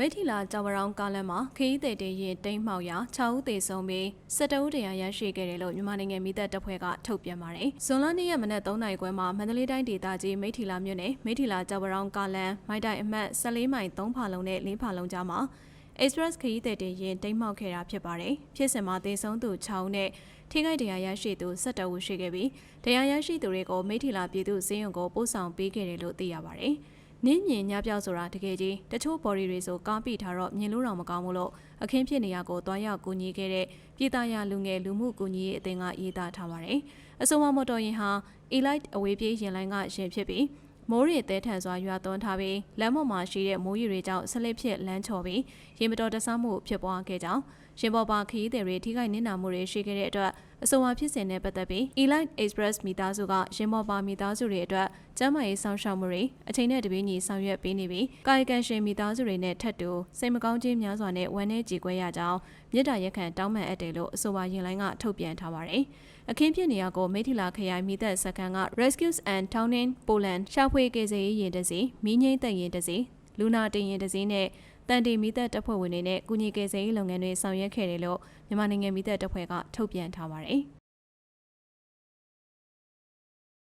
မိထီလာကြောင်ပရောင်ကားလမ်းမှာခရီးသည်တင်ရင်တိမ့်မှောက်ရာ6ဦးသေဆုံးပြီး17ဦးတရားရရှိခဲ့တယ်လို့မြန်မာနိုင်ငံမိသက်တပ်ဖွဲ့ကထုတ်ပြန်ပါတယ်။ဇွန်လ2ရက်မနက်3နာရီခွဲမှာမန္တလေးတိုင်းဒေသကြီးမိထီလာမြို့နယ်မိထီလာကြောင်ပရောင်ကားလမ်းမိုက်တိုင်အမှတ်14မိုင်3ဖာလုံးနဲ့4ဖာလုံးကြားမှာ Express ခရီးသည်တင်ရင်တိမ့်မှောက်ခဲ့တာဖြစ်ပါတယ်။ဖြစ်စဉ်မှာသေဆုံးသူ6ဦးနဲ့ထိခိုက်တရားရရှိသူ17ဦးရှိခဲ့ပြီးတရားရရှိသူတွေကိုမိထီလာပြည်သူ့စေယုံကိုပို့ဆောင်ပေးခဲ့တယ်လို့သိရပါတယ်။ နင်းမြင်ညပြောက်ဆိုတာတကယ်ကြီးတချို့ body တွေဆိုကားပိထားတော့မြင်လို့တော့မကောင်းဘူးလို့အခင်းဖြစ်နေရကိုတွားရောက်ကူညီခဲ့တဲ့ပြည်သားရလူငယ်လူမှုကူညီရေးအသင်းကရေးသားထားပါတယ်။အဆိုမမော်တော်ယာဉ်ဟာ Elite အဝေးပြေးယာဉ်လိုင်းကယာဉ်ဖြစ်ပြီးမိုးရေတဲထန်စွာရွာသွန်းထားပြီးလမ်းပေါ်မှာရှိတဲ့မိုးရေတွေကြောင့်ဆလစ်ဖြစ်လမ်းချော်ပြီးရေမတော်တဆမှုဖြစ်ပွားခဲ့ကြောင်း ရှင်ပေါ်ပါခရီးသည်တွေထိခိုက်နစ်နာမှုတွေရှိခဲ့တဲ့အတွက်အဆိုအဖြစ်စဉ်နဲ့ပတ်သက်ပြီး Elite Express မိသားစုကရှင်ပေါ်ပါမိသားစုတွေအတွက်ကျန်းမာရေးဆောင်ရှောက်မှုတွေအချိန်နဲ့တပြေးညီဆောင်ရွက်ပေးနေပြီးကာယကံရှင်မိသားစုတွေနဲ့ထပ်တူစိတ်မကောင်းခြင်းများစွာနဲ့ဝမ်းနည်းကြေကွဲရကြောင်းမြစ်တာရက်ခံတောင်းပန်အပ်တယ်လို့အဆိုပါရင်လိုင်းကထုတ်ပြန်ထားပါတယ်။အခင်းဖြစ်နေရကိုမိထီလာခရိုင်မိသက်စခန်းက Rescues and Towning Poland ရှာဖွေကယ်ဆယ်ရေးရင်တစီမီးငိမ့်တက်ရင်တစီ လူနာတင်ရင်တစီနဲ့တန်တီမီသက်တပ်ဖွဲ့ဝင်တွေနဲ့ကုညီကယ်ဆယ်ရေးလုပ်ငန်းတွေဆောင်ရွက်ခဲ့တယ်လို့မြန်မာနိုင်ငံမီသက်တပ်ဖွဲ့ကထုတ်ပြန်ထားပါတယ်။